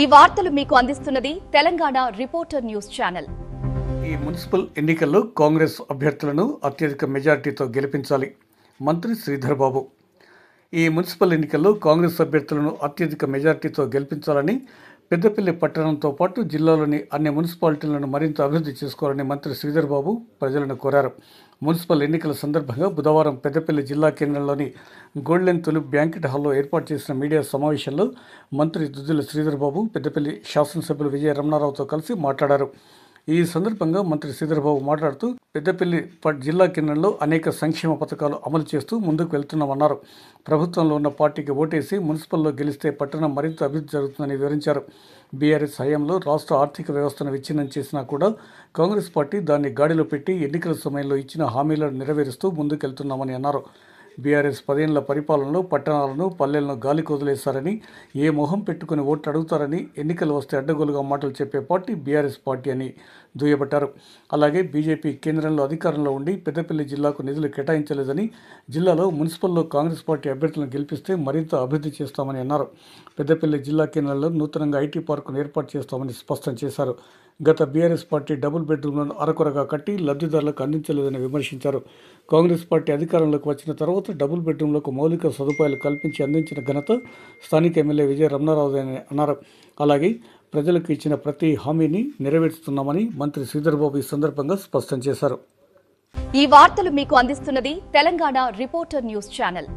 ఈ వార్తలు మీకు అందిస్తున్నది తెలంగాణ రిపోర్టర్ న్యూస్ ఛానల్. ఈ మున్సిపల్ ఎన్నికల్లో కాంగ్రెస్ అభ్యర్థులను అత్యధిక మెజార్టీతో గెలిపించాలి. మంత్రి శ్రీధర్ బాబు. ఈ మున్సిపల్ ఎన్నికల్లో కాంగ్రెస్ అభ్యర్థులను అత్యధిక మెజార్టీతో గెలిపించాలని పెద్దపల్లి పట్టణంతో పాటు జిల్లాలోని అన్ని మున్సిపాలిటీలను మరింత అభివృద్ధి చేసుకోవాలని మంత్రి శ్రీధర్ బాబు ప్రజలను కోరారు. మున్సిపల్ ఎన్నికల సందర్భంగా బుధవారం పెద్దపల్లి జిల్లా కేంద్రంలోని గోల్డెన్ తొలి బ్యాంకెట్ హాల్లో ఏర్పాటు చేసిన మీడియా సమావేశంలో మంత్రి దుద్దుల శ్రీధర్ బాబు పెద్దపల్లి శాసనసభ్యులు విజయ రమణారావుతో కలిసి మాట్లాడారు. ఈ సందర్భంగా మంత్రి శ్రీధర్బాబు మాట్లాడుతూ పెద్దపల్లి జిల్లా కేంద్రంలో అనేక సంక్షేమ పథకాలు అమలు చేస్తూ ముందుకు వెళ్తున్నామన్నారు. ప్రభుత్వంలో ఉన్న పార్టీకి ఓటేసి మున్సిపల్లో గెలిస్తే పట్టణం మరింత అభివృద్ధి జరుగుతుందని వివరించారు. బీఆర్ఎస్ హయాంలో రాష్ట్ర ఆర్థిక వ్యవస్థను విచ్ఛిన్నం చేసినా కూడా కాంగ్రెస్ పార్టీ దాన్ని గాడిలో పెట్టి ఎన్నికల సమయంలో ఇచ్చిన హామీలను నెరవేరుస్తూ ముందుకెళ్తున్నామని అన్నారు. బీఆర్ఎస్ పదేళ్ళ పరిపాలనలో పట్టణాలను పల్లెలను గాలి కుదిలేస్తారని ఏ మొహం పెట్టుకుని ఓట్లు అడుగుతారని ఎన్నికలు వస్తే అడ్డగోలుగా మాటలు చెప్పే పార్టీ బీఆర్ఎస్ పార్టీ అని. దుయ్యబట్టారు. అలాగే బీజేపీ కేంద్రంలో అధికారంలో ఉండి పెద్దపల్లి జిల్లాకు నిధులు కేటాయించలేదని జిల్లాలో మున్సిపల్లో కాంగ్రెస్ పార్టీ అభ్యర్థులను గెలిపిస్తే మరింత అభివృద్ధి చేస్తామని అన్నారు. పెద్దపల్లి జిల్లా కేంద్రంలో నూతనంగా ఐటీ పార్కును ఏర్పాటు చేస్తామని స్పష్టం చేశారు. గత బీఆర్ఎస్ పార్టీ డబుల్ బెడ్రూమ్లను అరకొరగా కట్టి లబ్ధిదారులకు అందించలేదని విమర్శించారు. కాంగ్రెస్ పార్టీ అధికారంలోకి వచ్చిన తర్వాత డబుల్ బెడ్రూమ్లకు మౌలిక సదుపాయాలు కల్పించి అందించిన ఘనత స్థానిక ఎమ్మెల్యే విజయ రమణారావు అని అన్నారు. అలాగే ప్రజలకు ఇచ్చిన ప్రతి హామీని నెరవేరుస్తున్నామని మంత్రి శ్రీధర్బాబు ఈ సందర్భంగా స్పష్టం చేశారు. ఈ వార్తలు మీకు అందిస్తున్నది తెలంగాణ రిపోర్టర్ న్యూస్ ఛానల్.